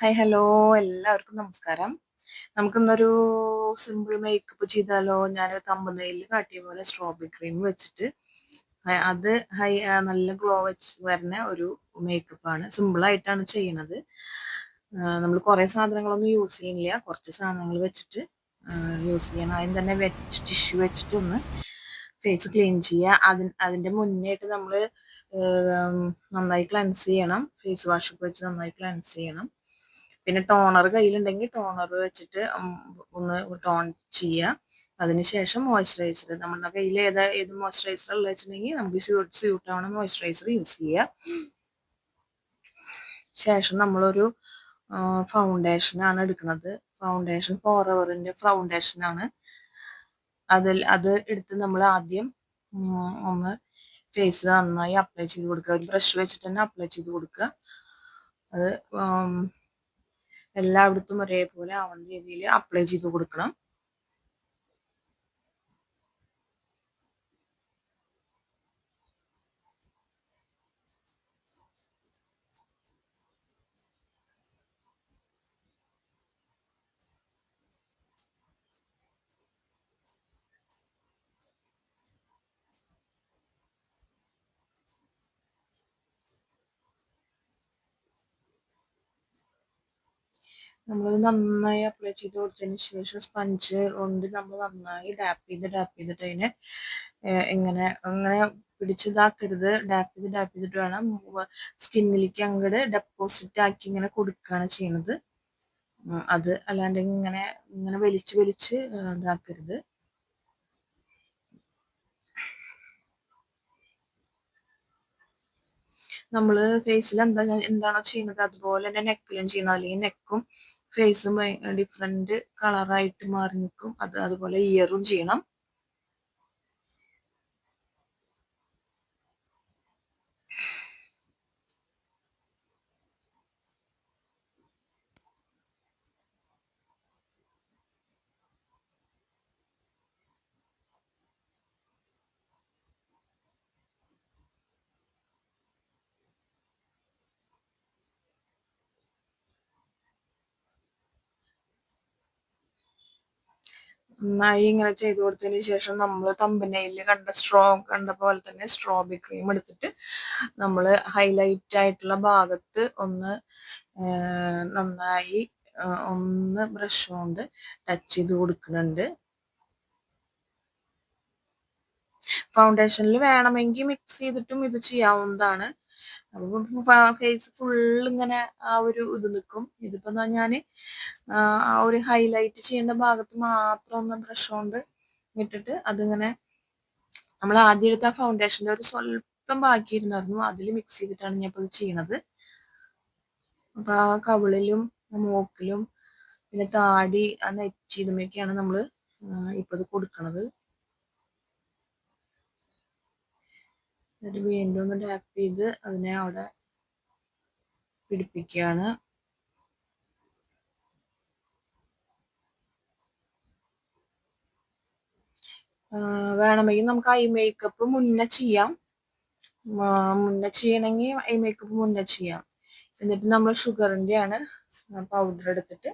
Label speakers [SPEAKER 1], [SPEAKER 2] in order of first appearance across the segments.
[SPEAKER 1] Hi hello എല്ലാവർക്കും നമസ്കാരം. നമുക്കിന്നൊരു സിമ്പിൾ മേക്കപ്പ് ചെയ്താലോ? ഞാനൊരു തമ്പനയിൽ കാട്ടിയ പോലെ സ്ട്രോബെറി ക്രീം വെച്ചിട്ട് അത് ഹൈ നല്ല ഗ്ലോ വെച്ച് വരുന്ന ഒരു മേക്കപ്പ് ആണ്. സിമ്പിൾ ആയിട്ടാണ് ചെയ്യണത്. നമ്മൾ കുറേ സാധനങ്ങളൊന്നും യൂസ് ചെയ്യുന്നില്ല കുറച്ച് സാധനങ്ങൾ വെച്ചിട്ട് യൂസ് ചെയ്യണം. ആദ്യം തന്നെ വെറ്റ് ടിഷ്യൂ വെച്ചിട്ട് ഒന്ന് ഫേസ് ക്ലീൻ ചെയ്യുക അതിന് അതിന്റെ മുന്നേയിട്ട് നമ്മൾ നന്നായി ക്ലൻസ് ചെയ്യണം. ഫേസ് വാഷ് ഒക്കെ വെച്ച് നന്നായി ക്ലൻസ് ചെയ്യണം. പിന്നെ ടോണർ കയ്യിലുണ്ടെങ്കിൽ ടോണർ വെച്ചിട്ട് ഒന്ന് ടോൺ ചെയ്യുക അതിനുശേഷം മോയ്സ്ചറൈസർ നമ്മുടെ കയ്യിൽ ഏതാ ഏത് മോയ്സ്ചറൈസർ ഉള്ളത് വെച്ചിട്ടുണ്ടെങ്കിൽ നമുക്ക് സ്യൂട്ട് സ്യൂട്ട് ആവണ മോയ്സ്ചറൈസർ യൂസ് ചെയ്യുക ശേഷം നമ്മളൊരു ഫൗണ്ടേഷൻ ആണ് എടുക്കുന്നത്. ഫൗണ്ടേഷൻ ഫോർ അവറിന്റെ ഫൗണ്ടേഷൻ ആണ്. അതിൽ അത് എടുത്ത് നമ്മൾ ആദ്യം ഒന്ന് ഫേസ് നന്നായി അപ്ലൈ ചെയ്ത് കൊടുക്കുക. ഒരു ബ്രഷ് വെച്ചിട്ട് തന്നെ അപ്ലൈ ചെയ്ത് കൊടുക്കുക. അത് എല്ലായിടത്തും ഒരേപോലെ ആവുന്ന രീതിയിൽ അപ്ലൈ ചെയ്ത് കൊടുക്കണം. നമ്മൾ നന്നായി അപ്ലൈ ചെയ്ത് കൊടുത്തതിന് ശേഷം സ്പഞ്ച് കൊണ്ട് നമ്മൾ നന്നായി ഡാപ്പ് ചെയ്ത് ഡാപ്പ് ചെയ്തിട്ട് അതിനെ ഇങ്ങനെ അങ്ങനെ പിടിച്ചതാക്കരുത്. ഡാപ്പ് ചെയ്ത് ഡാപ്പ് ചെയ്തിട്ട് വേണം സ്കിന്നിലേക്ക് അങ്ങോട്ട് ഡെപ്പോസിറ്റ് ആക്കി ഇങ്ങനെ കൊടുക്കുകയാണ് ചെയ്യുന്നത് അത് അല്ലാണ്ട് ഇങ്ങനെ ഇങ്ങനെ വലിച്ച് വലിച്ച് ഇതാക്കരുത്. നമ്മൾ ഫേസിൽ എന്താ എന്താണോ ചെയ്യുന്നത് അതുപോലെ തന്നെ നെക്കിലും ചെയ്യണം. അല്ലെങ്കിൽ നെക്കും ഫേസും ഡിഫറെന്റ് കളറായിട്ട് മാറി നിൽക്കും. അത് അതുപോലെ ഇയറും ചെയ്യണം. നന്നായി ഇങ്ങനെ ചെയ്ത് കൊടുത്തതിന് ശേഷം നമ്മൾ തമ്പനയിൽ കണ്ട സ്ട്രോ കണ്ട പോലെ തന്നെ സ്ട്രോബെറി ക്രീം എടുത്തിട്ട് നമ്മൾ ഹൈലൈറ്റ് ആയിട്ടുള്ള ഭാഗത്ത് ഒന്ന് നന്നായി ഒന്ന് ബ്രഷ് കൊണ്ട് ടച്ച് ചെയ്ത് കൊടുക്കുന്നുണ്ട്. ഫൗണ്ടേഷനിൽ വേണമെങ്കിൽ മിക്സ് ചെയ്തിട്ടും ഇത് ചെയ്യാവുന്നതാണ്. ഫേസ് ഫുൾ ഇങ്ങനെ ആ ഒരു ഇത് നിൽക്കും ഇതിപ്പോ ഞാൻ ആ ഒരു ഹൈലൈറ്റ് ചെയ്യേണ്ട ഭാഗത്ത് മാത്രം ഒന്ന് ബ്രഷ് കൊണ്ട് ഇട്ടിട്ട് അതിങ്ങനെ നമ്മൾ ആദ്യം എടുത്ത ഫൗണ്ടേഷന്റെ ഒരു സ്വല്പം ബാക്കിയിരുന്നായിരുന്നു അതിൽ മിക്സ് ചെയ്തിട്ടാണ് ഞാൻ ഇപ്പോൾ ചെയ്യുന്നത് അപ്പൊ ആ കവിളിലും മൂക്കിലും പിന്നെ താടി ആ നെറ്റിയിലുമൊക്കെയാണ് നമ്മൾ ഇപ്പൊ ഇത് കൊടുക്കണത്. എന്നിട്ട് വീണ്ടും ഒന്ന് ടാപ്പ് ചെയ്ത് അതിനെ അവിടെ പിടിപ്പിക്കുകയാണ്. വേണമെങ്കിൽ നമുക്ക് ഐ മേക്കപ്പ് മുന്നേ ചെയ്യാം. മുന്നേ ചെയ്യണമെങ്കിൽ ഐ മേക്കപ്പ് മുന്നേ ചെയ്യാം. എന്നിട്ട് നമ്മൾ ഷുഗറിന്റെ ആണ് പൗഡർ എടുത്തിട്ട്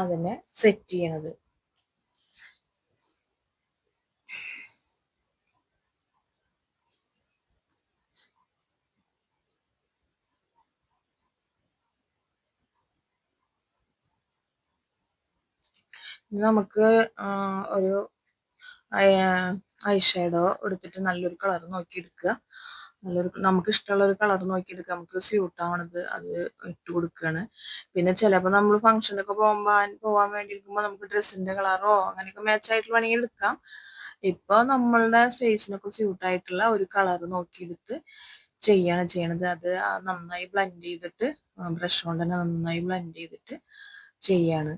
[SPEAKER 1] അതിനെ സെറ്റ് ചെയ്യണത്. നമുക്ക് ഒരു ഐ ഷേഡോ എടുത്തിട്ട് നല്ലൊരു കളർ നോക്കി എടുക്കുക നല്ലൊരു നമുക്ക് ഇഷ്ടമുള്ള ഒരു കളർ നോക്കി എടുക്കുക നമുക്ക് സ്യൂട്ട് ആവണത് അത് ഇട്ട് കൊടുക്കുകയാണ് പിന്നെ ചിലപ്പോൾ നമ്മൾ ഫംഗ്ഷനൊക്കെ പോകുമ്പോൾ പോകാൻ വേണ്ടി ഇരിക്കുമ്പോൾ നമുക്ക് ഡ്രസ്സിന്റെ കളറോ അങ്ങനെയൊക്കെ മാച്ച് ആയിട്ട് വേണമെങ്കിൽ എടുക്കാം. ഇപ്പൊ നമ്മളുടെ ഫേസിനൊക്കെ സ്യൂട്ടായിട്ടുള്ള ഒരു കളർ നോക്കിയെടുത്ത് ചെയ്യാണ് ചെയ്യണത്. അത് നന്നായി ബ്ലെൻഡ് ചെയ്തിട്ട് ബ്രഷ് കൊണ്ട് തന്നെ നന്നായി ബ്ലെൻഡ് ചെയ്തിട്ട് ചെയ്യാണ്.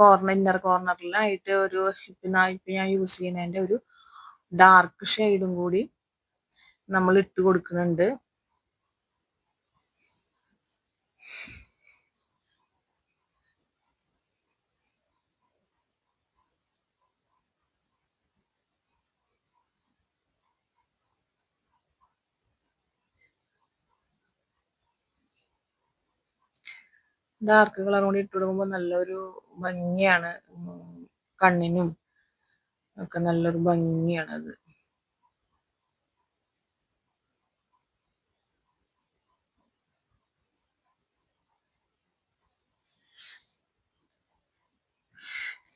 [SPEAKER 1] കോർണർ ഇന്നർ കോർണറിലായിട്ട് ഒരു ഇപ്പൊ ഞാൻ യൂസ് ചെയ്യുന്നതിന്റെ ഒരു ഡാർക്ക് ഷെയ്ഡും കൂടി നമ്മൾ ഇട്ട് കൊടുക്കുന്നുണ്ട്. ഡാർക്ക് കളർ കൂടി ഇട്ട് കൊടുക്കുമ്പോൾ നല്ലൊരു ഭംഗിയാണ്. കണ്ണിനും ഒക്കെ നല്ലൊരു ഭംഗിയാണ് അത്.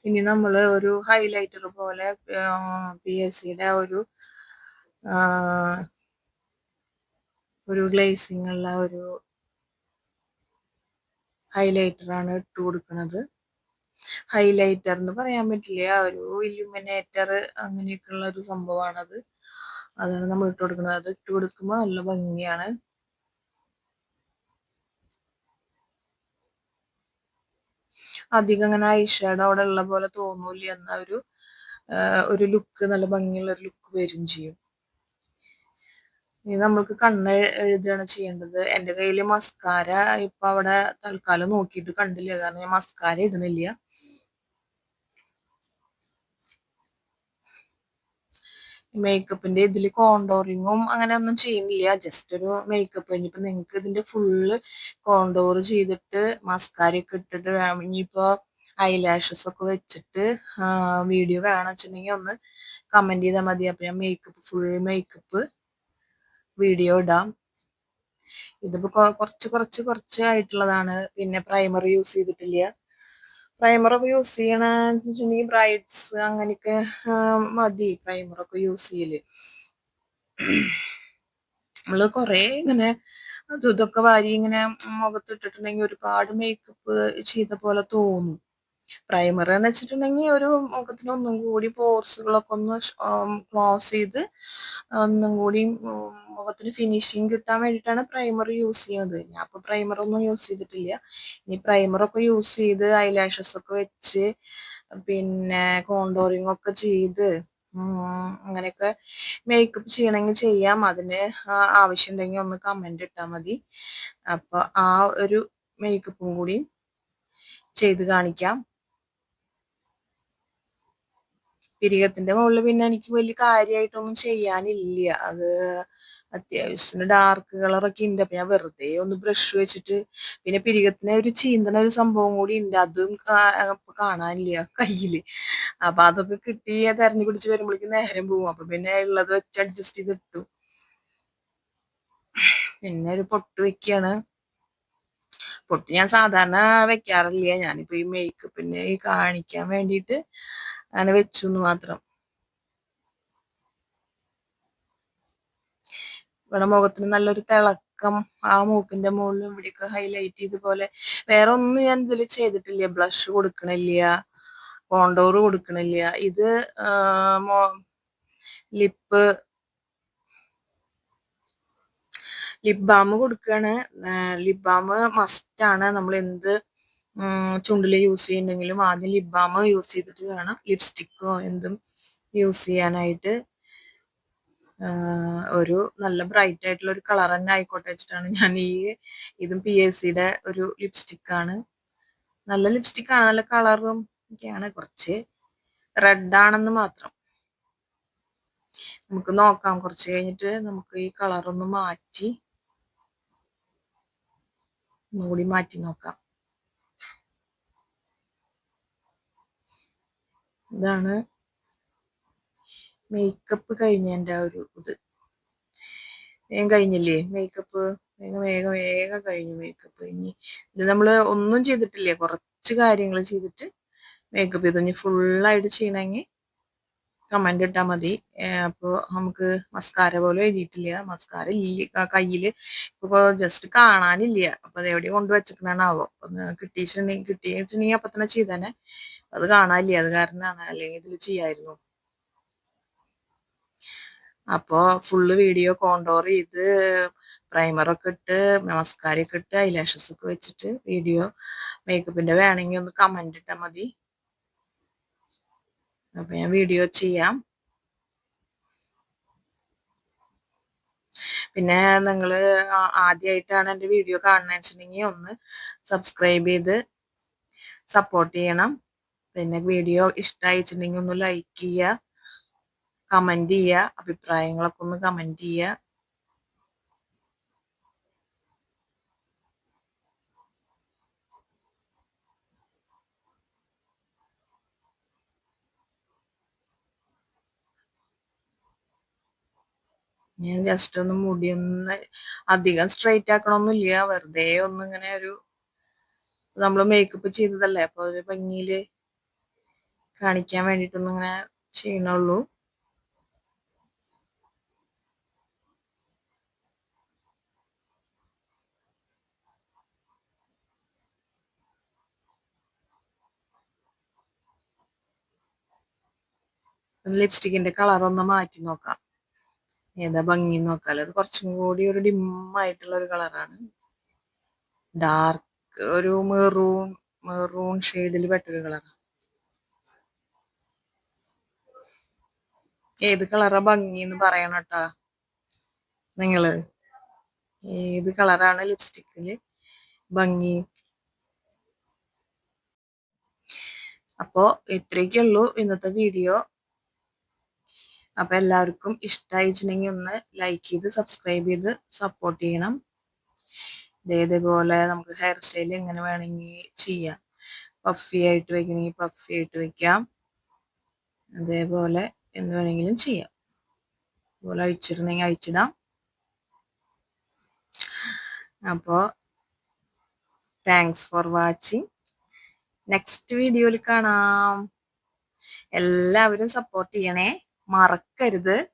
[SPEAKER 1] ഇനി നമ്മൾ ഒരു ഹൈലൈറ്റർ പോലെ പി എസ് സിയുടെ ഒരു ഒരു ഗ്ലേസിംഗ് ഉള്ള ഒരു ഹൈലൈറ്റർ ആണ് ഇട്ട് കൊടുക്കുന്നത് ഹൈലൈറ്റർ എന്ന് പറയാൻ പറ്റില്ല? ഒരു ഇലുമിനേറ്റർ അങ്ങനെയൊക്കെയുള്ള ഒരു സംഭവമാണത്. അതാണ് നമ്മൾ ഇട്ട് കൊടുക്കുന്നത്. അത് ഇട്ട് കൊടുക്കുമ്പോൾ നല്ല ഭംഗിയാണ്. അധികം അങ്ങനെ ഐഷാഡോ അവിടെ ഉള്ള പോലെ തോന്നൂല എന്ന ഒരു ഒരു ലുക്ക് നല്ല ഭംഗിയുള്ള ഒരു ലുക്ക് വരും ചെയ്യും. ഇനി നമ്മൾക്ക് കണ്ണ് എഴുതുകയാണ് ചെയ്യേണ്ടത്. എന്റെ കയ്യിൽ മസ്കാര ഇപ്പൊ അവിടെ തൽക്കാലം നോക്കിയിട്ട് കണ്ടില്ല. കാരണം ഞാൻ മസ്കാര ഇടുന്നില്ല. മേക്കപ്പിന്റെ ഇതിൽ കോണ്ടോറിങ്ങും അങ്ങനെ ഒന്നും ചെയ്യുന്നില്ല. ജസ്റ്റ് ഒരു മേക്കപ്പ് ഇനിയിപ്പോ നിങ്ങൾക്ക് ഇതിന്റെ ഫുള്ള് കോണ്ടോർ ചെയ്തിട്ട് മസ്കാര ഒക്കെ ഇട്ടിട്ട് ഇനിയിപ്പോ ഐലാഷസ് ഒക്കെ വെച്ചിട്ട് വീഡിയോ വേണം വെച്ചിട്ടുണ്ടെങ്കിൽ ഒന്ന് കമന്റ് ചെയ്താൽ മതി. അപ്പൊ ഞാൻ മേക്കപ്പ് ഫുൾ മേക്കപ്പ് വീഡിയോ ഇടാം. ഇതിപ്പോ കുറച്ച് കുറച്ച് കുറച്ച് ആയിട്ടുള്ളതാണ്. പിന്നെ പ്രൈമർ യൂസ് ചെയ്തിട്ടില്ല. പ്രൈമറൊക്കെ യൂസ് ചെയ്യണമെന്നുവെച്ചിട്ടുണ്ടെങ്കിൽ ബ്രൈറ്റ്സ് അങ്ങനെയൊക്കെ മതി. പ്രൈമറൊക്കെ യൂസ് ചെയ്യൽ. നമ്മൾ കൊറേ ഇങ്ങനെ ഇതൊക്കെ വാരി ഇങ്ങനെ മുഖത്തിട്ടിട്ടുണ്ടെങ്കിൽ ഒരുപാട് മേക്കപ്പ് ചെയ്ത പോലെ തോന്നും. പ്രൈമർ എന്ന് വെച്ചിട്ടുണ്ടെങ്കിൽ ഒരു മുഖത്തിന് ഒന്നും കൂടി പോർസുകളൊക്കെ ഒന്ന് ക്ലോസ് ചെയ്ത് ഒന്നും കൂടി മുഖത്തിന് ഫിനിഷിങ് കിട്ടാൻ വേണ്ടിയിട്ടാണ് പ്രൈമർ യൂസ് ചെയ്യുന്നത്. ഞാൻ അപ്പൊ പ്രൈമർ ഒന്നും യൂസ് ചെയ്തിട്ടില്ല. ഇനി പ്രൈമർ ഒക്കെ യൂസ് ചെയ്ത് ഐലാഷസ് ഒക്കെ വെച്ച് പിന്നെ കോണ്ടോറിങ് ഒക്കെ ചെയ്ത് അങ്ങനെയൊക്കെ മേക്കപ്പ് ചെയ്യണമെങ്കിൽ ചെയ്യാം. അതിന് ആവശ്യമുണ്ടെങ്കിൽ ഒന്ന് കമന്റ് ഇട്ടാൽ മതി. അപ്പൊ ആ ഒരു മേക്കപ്പും കൂടി ചെയ്ത് കാണിക്കാം. പിരികത്തിന്റെ മുകളിൽ പിന്നെ എനിക്ക് വലിയ കാര്യമായിട്ടൊന്നും ചെയ്യാനില്ല. അത് അത്യാവശ്യത്തിന് ഡാർക്ക് കളറൊക്കെ ഉണ്ട് അപ്പൊ ഞാൻ വെറുതെ ഒന്ന് ബ്രഷ് വെച്ചിട്ട് പിന്നെ പിരികത്തിന് ഒരു ചീന്തണ ഒരു സംഭവം കൂടി ഉണ്ട് അതും കാണാനില്ല കയ്യിൽ. അപ്പൊ അതൊക്കെ കിട്ടി. തെരഞ്ഞു പിടിച്ച് വരുമ്പോഴേക്കും നേരം പോകും അപ്പൊ പിന്നെ ഉള്ളത് വെച്ച് അഡ്ജസ്റ്റ് ചെയ്തിട്ടു പിന്നെ ഒരു പൊട്ട് വെക്കാണ്. പൊട്ട് ഞാൻ സാധാരണ വെക്കാറില്ല. ഞാനിപ്പോ ഈ മേക്കപ്പിന് കാണിക്കാൻ വേണ്ടിയിട്ട് അങ്ങനെ വെച്ചു എന്ന് മാത്രം. ഇവിടെ മുഖത്തിന് നല്ലൊരു തിളക്കം ആ മൂക്കിന്റെ മുകളിലും ഇവിടെയൊക്കെ ഹൈലൈറ്റ് ചെയ്തപോലെ വേറെ ഒന്നും ഞാൻ ഇതിൽ ചെയ്തിട്ടില്ല. ബ്ലഷ് കൊടുക്കണില്ല. കോണ്ടോർ കൊടുക്കണില്ല. ഇത് ലിപ്പ് ലിപ് ബാം കൊടുക്കുകയാണ് ലിപ് ബാം മസ്റ്റാണ് നമ്മൾ എന്ത് ചുണ്ടിൽ യൂസ് ചെയ്യുന്നെങ്കിലും ആദ്യം ലിപ് ബാം യൂസ് ചെയ്തിട്ട് വേണം. ലിപ്സ്റ്റിക്കോ എന്തും യൂസ് ചെയ്യാനായിട്ട്. ഒരു നല്ല ബ്രൈറ്റ് ആയിട്ടുള്ള ഒരു കളർ തന്നെ ആയിക്കോട്ടെ വെച്ചിട്ടാണ് ഞാൻ ഈ ഇതും പി എസ് സിയുടെ ഒരു ലിപ്സ്റ്റിക് ആണ്. നല്ല ലിപ്സ്റ്റിക് ആണ് നല്ല കളറും ഒക്കെയാണ്. കുറച്ച് റെഡ് ആണെന്ന് മാത്രം. നമുക്ക് നോക്കാം. കുറച്ച് കഴിഞ്ഞിട്ട് നമുക്ക് ഈ കളറൊന്ന് മാറ്റി. ഒന്നുകൂടി മാറ്റി നോക്കാം. ഇതാണ് മേക്കപ്പ് കഴിഞ്ഞതിന്റെ ഒരു ഇത്. വേഗം കഴിഞ്ഞില്ലേ? മേക്കപ്പ് വേഗം വേഗം വേഗം കഴിഞ്ഞു മേക്കപ്പ് ഇനി ഇത് നമ്മൾ ഒന്നും ചെയ്തിട്ടില്ല. കുറച്ച് കാര്യങ്ങൾ ചെയ്തിട്ട് മേക്കപ്പ് ചെയ്തു. ഇനി ഫുള്ളായിട്ട് ചെയ്യണമെങ്കിൽ കമന്റ് ഇട്ടാൽ മതി. അപ്പോൾ നമുക്ക് മസ്കാര പോലും എഴുതിയിട്ടില്ല. മസ്കാര ഇല്ല കയ്യിൽ ഇപ്പോൾ ജസ്റ്റ് കാണാനില്ല. അപ്പോൾ അത് എവിടെ കൊണ്ട് വെച്ചിട്ടാണാവോ കിട്ടിയിട്ടുണ്ടെങ്കിൽ കിട്ടിയിട്ടുണ്ടെങ്കിൽ അപ്പം തന്നെ ചെയ്തേനെ. അത് കാണാനില്ല? അത് കാരണമാണ് അല്ലെങ്കിൽ ഇതിൽ ചെയ്യായിരുന്നു. അപ്പോ ഫുള്ള് വീഡിയോ കോണ്ടോർ ചെയ്ത് പ്രൈമറൊക്കെ ഇട്ട് നമസ്കാരമൊക്കെ ഇട്ട് ഐലാഷസ് ഒക്കെ വെച്ചിട്ട് വീഡിയോ മേക്കപ്പിന്റെ വേണമെങ്കിൽ ഒന്ന് കമന്റ് ഇട്ടാൽ മതി. അപ്പൊ ഞാൻ വീഡിയോ ചെയ്യാം. പിന്നെ നിങ്ങൾ ആദ്യമായിട്ടാണ് എന്റെ വീഡിയോ കാണുന്നത് വെച്ചിട്ടുണ്ടെങ്കിൽ ഒന്ന് സബ്സ്ക്രൈബ് ചെയ്ത് സപ്പോർട്ട് ചെയ്യണം. പിന്നെ വീഡിയോ ഇഷ്ടമായിട്ടുണ്ടെങ്കിൽ ഒന്ന് ലൈക്ക് ചെയ്യുക കമന്റ് ചെയ്യുക അഭിപ്രായങ്ങളൊക്കെ ഒന്ന് കമന്റ് ചെയ്യുക ഞാൻ ജസ്റ്റ് ഒന്ന് മുടിയൊന്ന് അധികം സ്ട്രെയിറ്റ് ആക്കണമൊന്നുമില്ല വെറുതെ ഒന്ന് ഇങ്ങനെ ഒരു നമ്മൾ മേക്കപ്പ് ചെയ്തതല്ലേ? അപ്പൊ ഒരു ഭംഗിയിൽ കാണിക്കാൻ വേണ്ടിട്ടൊന്നും ഇങ്ങനെ ചെയ്യണുള്ളൂ ലിപ്സ്റ്റിക്കിന്റെ കളർ ഒന്ന് മാറ്റി നോക്കാം. ഏതാ ഭംഗി നോക്കാലോ. അത് കുറച്ചും കൂടി ഒരു ഡിം ആയിട്ടുള്ള ഒരു കളറാണ്. ഡാർക്ക് ഒരു മെറൂൺ മെറൂൺ ഷെയ്ഡിൽ പെട്ടൊരു കളറാണ്. ഏത് കളറാ ഭംഗി എന്ന് പറയണം കേട്ടോ നിങ്ങൾ? ഏത് കളറാണ് ലിപ്സ്റ്റിക്കിൽ ഭംഗി? അപ്പോ ഇത്രയൊക്കെ ഉള്ളൂ ഇന്നത്തെ വീഡിയോ. അപ്പൊ എല്ലാവർക്കും ഇഷ്ടമായിട്ടുണ്ടെങ്കിൽ ഒന്ന് ലൈക്ക് ചെയ്ത് സബ്സ്ക്രൈബ് ചെയ്ത് സപ്പോർട്ട് ചെയ്യണം. ഇതേപോലെ നമുക്ക് ഹെയർ സ്റ്റൈൽ എങ്ങനെ വേണമെങ്കിൽ ചെയ്യാം. പഫി ആയിട്ട് വെക്കണമെങ്കിൽ പഫി ആയിട്ട് വെക്കാം. അതേപോലെ എന്ത് വേണമെങ്കിലും ചെയ്യാം. അതുപോലെ അഴിച്ചിരുന്നെങ്കിൽ അഴിച്ചിടാം. അപ്പോ താങ്ക്സ് ഫോർ വാച്ചിങ് നെക്സ്റ്റ് വീഡിയോയിൽ കാണാം. എല്ലാവരും സപ്പോർട്ട് ചെയ്യണേ. മറക്കരുത്.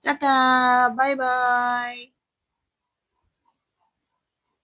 [SPEAKER 1] じゃたバイバイ。